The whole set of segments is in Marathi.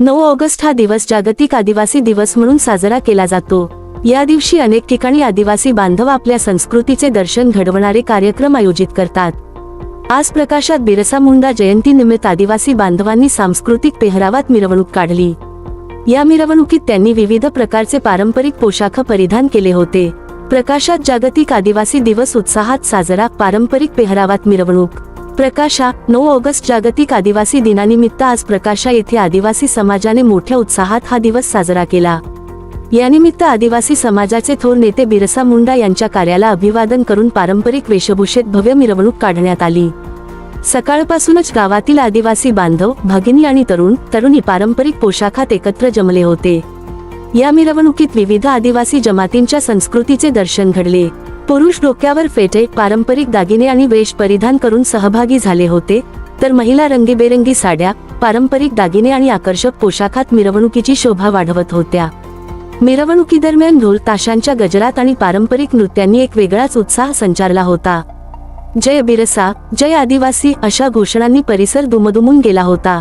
नऊ ऑगस्ट हा दिवस जागतिक आदिवासी दिवस म्हणून साजरा केला जातो. या दिवशी अनेक ठिकाणी आदिवासी बांधव आपल्या संस्कृतीचे दर्शन घडवणारे कार्यक्रम आयोजित करतात. आज प्रकाशात बिरसा मुंडा जयंती निमित्त आदिवासी बांधवांनी सांस्कृतिक पेहरावात मिरवणूक काढली. या मिरवणुकीत त्यांनी विविध प्रकारचे पारंपरिक पोशाख परिधान केले होते. प्रकाशात जागतिक आदिवासी दिवस उत्साहात साजरा पारंपरिक पेहरावात मिरवणूक प्रकाशा नऊ ऑगस्ट जागतिक आदिवासी दिनानिमित्त आज प्रकाशा येथे आदिवासी समाजाने मोठ्या उत्साहात हा दिवस साजरा केला. यानिमित्त आदिवासी समाजाचे थोर नेते बिरसा मुंडा यांच्या कार्याला अभिवादन करून पारंपरिक वेशभूषेत भव्य मिरवणूक काढण्यात आली. सकाळपासूनच गावातील आदिवासी बांधव भगिनी आणि तरुण तरुणी पारंपरिक पोशाखात एकत्र जमले होते. या मिरवणुकीत विविध आदिवासी जमातींच्या संस्कृतीचे दर्शन घडले. पुरुष डोक्यावर फेटे पारंपरिक दागिने आणि वेश परिधान करून सहभागी झाले होते तर महिला रंगीबेरंगी साड्या पारंपरिक दागिने आणि आकर्षक पोशाखात मिरवणुकीची शोभा वाढवत होत्या. मिरवणुकीदरम्यान ढोल ताशांच्या गजरात आणि पारंपरिक नृत्यांनी एक वेगळाच उत्साह संचारला होता. जय बिरसा जय आदिवासी अशा घोषणांनी परिसर दुमदुमून गेला होता.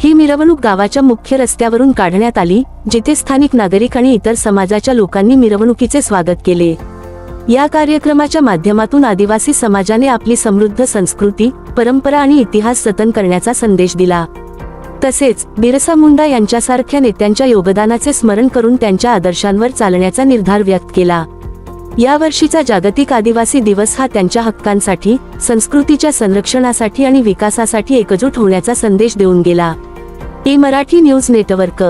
ही मिरवणूक गावाच्या मुख्य रस्त्यावरून काढण्यात आली जिथे स्थानिक नागरिक आणि इतर समाजाच्या लोकांनी मिरवणुकीचे स्वागत केले. या कार्यक्रमाच्या माध्यमातून आदिवासी समाजाने आपली समृद्ध संस्कृती परंपरा आणि इतिहास जतन करण्याचा संदेश दिला. तसेच बिरसा मुंडा यांच्यासारख्या नेत्यांच्या योगदानाचे स्मरण करून त्यांच्या आदर्शांवर चालण्याचा निर्धार व्यक्त केला. या वर्षीचा जागतिक आदिवासी दिवस हा त्यांच्या हक्कांसाठी संस्कृतीच्या संरक्षणासाठी आणि विकासासाठी एकजूट होण्याचा संदेश देऊन गेला. A Marathi news network.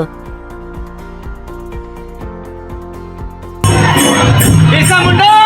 Birsa Munda!